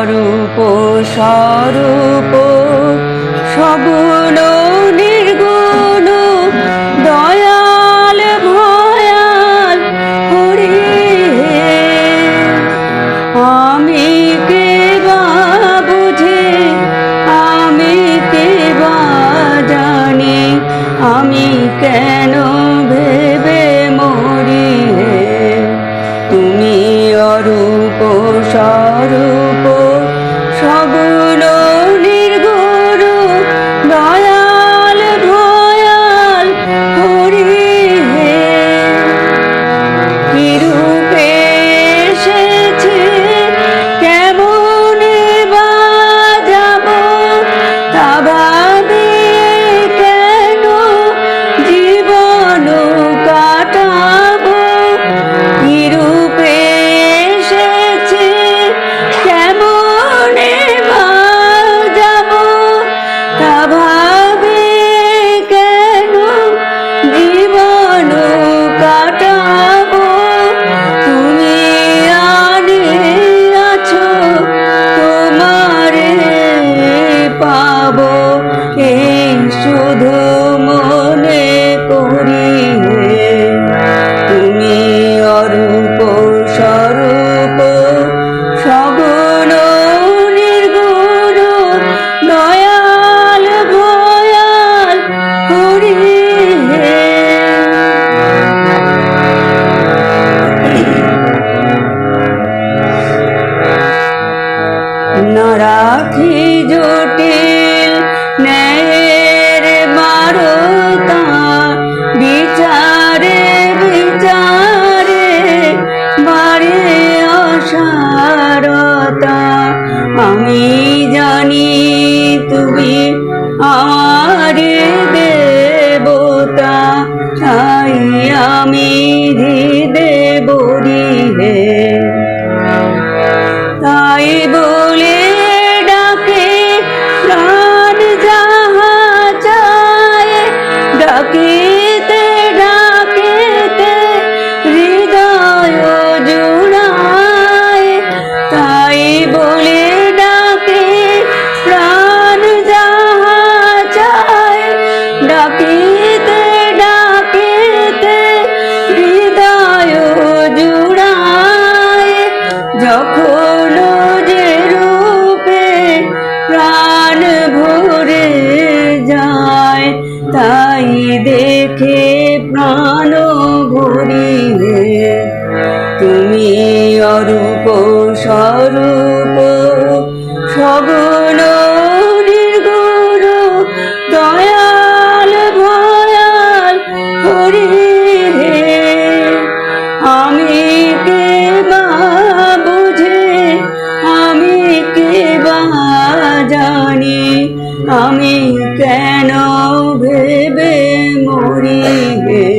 স্বরূপ স্বরূপ সগুণ রাখি জোট প্রাণ ভরিয়ে তুমি অরূপ সরু কেন ভেবে মরি গে